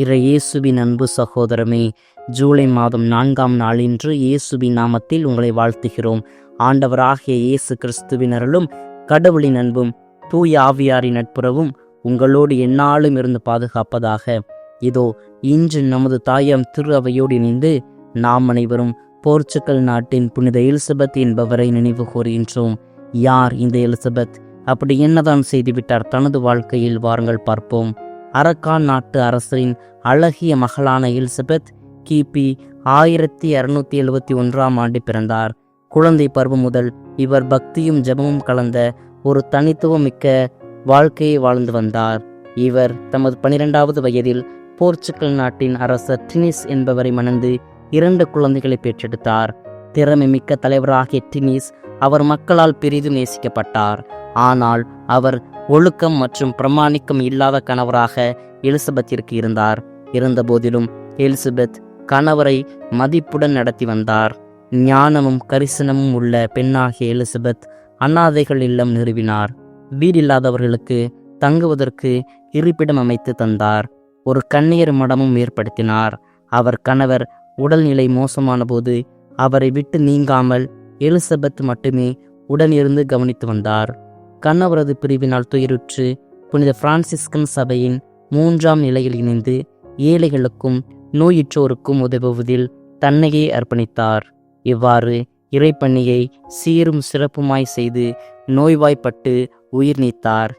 இறை இயேசுவின் அன்பு சகோதரமே ஜூலை மாதம் நான்காம் நாள் இன்று இயேசுவின் நாமத்தில் உங்களை வாழ்த்துகிறோம். ஆண்டவராகிய இயேசு கிறிஸ்துவின் அருளும் கடவுளின் அன்பும் தூய ஆவியாரின் நட்புறவும் உங்களோடு எந்நாளும் இருந்து பாதுகாப்பதாக. இதோ இன்று நமது தாயாம் திரு அவையோடு இணைந்து நாம் அனைவரும் போர்ச்சுக்கல் நாட்டின் புனித எலிசபெத் என்பவரை நினைவு கூறுகின்றோம். யார் இந்த எலிசபெத்? அப்படி என்னதான் செய்துவிட்டார்? தனது வாழ்க்கையில் வாருங்கள் பார்ப்போம். அரக்கான் நாட்டு அரசரின் அழகிய மகளான எலிசபெத் கிபி ஆயிரத்தி அறுநூத்தி எழுபத்தி ஒன்றாம் ஆண்டு பிறந்தார். குழந்தை பருவம் முதல் இவர் பக்தியும் ஜெபமும் கலந்த ஒரு தனித்துவமிக்க வாழ்க்கையை வாழ்ந்து வந்தார். இவர் தமது பனிரெண்டாவது வயதில் போர்ச்சுகல் நாட்டின் அரசர் டினிஸ் என்பவரை மணந்து இரண்டு குழந்தைகளை பெற்றெடுத்தார். திறமை மிக்க தலைவராகிய டினிஸ் அவர் மக்களால் பெரிதும் நேசிக்கப்பட்டார். ஆனால் அவர் ஒழுக்கம் மற்றும் பிரமாணிக்கம் இல்லாத கணவராக எலிசபெத்திற்கு இருந்தார். இருந்தபோதிலும் எலிசபெத் கணவரை மதிப்புடன் நடத்தி வந்தார். ஞானமும் கரிசனமும் உள்ள பெண்ணாகிய எலிசபெத் அனாதைகள் இல்லம் நிறுவினார். வீடில்லாதவர்களுக்கு தங்குவதற்கு இருப்பிடம் அமைத்து தந்தார். ஒரு கண்ணீர் மடமும் ஏற்படுத்தினார். அவர் கணவர் உடல்நிலை மோசமான போது அவரை விட்டு நீங்காமல் எலிசபெத் மட்டுமே உடனிருந்து கவனித்து வந்தார். கண்ணவரது பிரிவினால் துயருற்று புனித பிரான்சிஸ்கன் சபையின் மூன்றாம் நிலையில் இணைந்து ஏழைகளுக்கும் நோயுற்றோருக்கும் உதவுவதில் தன்னையே அர்ப்பணித்தார். இவ்வாறு இறைப்பணியை சீரும் சிறப்புமாய் செய்து நோய்வாய்ப்பட்டு உயிர் நீத்தார்.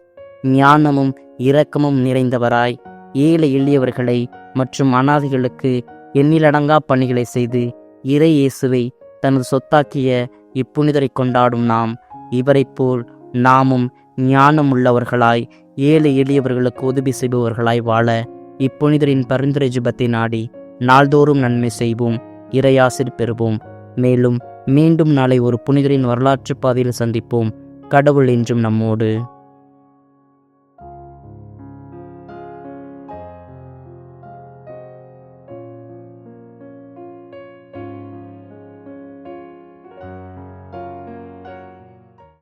ஞானமும் இரக்கமும் நிறைந்தவராய் ஏழை எளியவர்களை மற்றும் அனாதைகளுக்கு எண்ணிலடங்கா பணிகளை செய்து இறை இயேசுவை தனது சொத்தாக்கிய இப்புனிதரை கொண்டாடும் நாம் இவரைப் போல் நாமும் ஞானம் உள்ளவர்களாய் ஏழை எளியவர்களுக்கு உதவி செய்பவர்களாய் வாழ இப்புனிதரின் பரிந்துரை ஜிபத்தை நாடி நாள்தோறும் நன்மை செய்வோம் இறையாசிர் பெறுவோம். மேலும் மீண்டும் நாளை ஒரு புனிதரின் வரலாற்று பாதையில் சந்திப்போம். கடவுள் என்றும் நம்மோடு.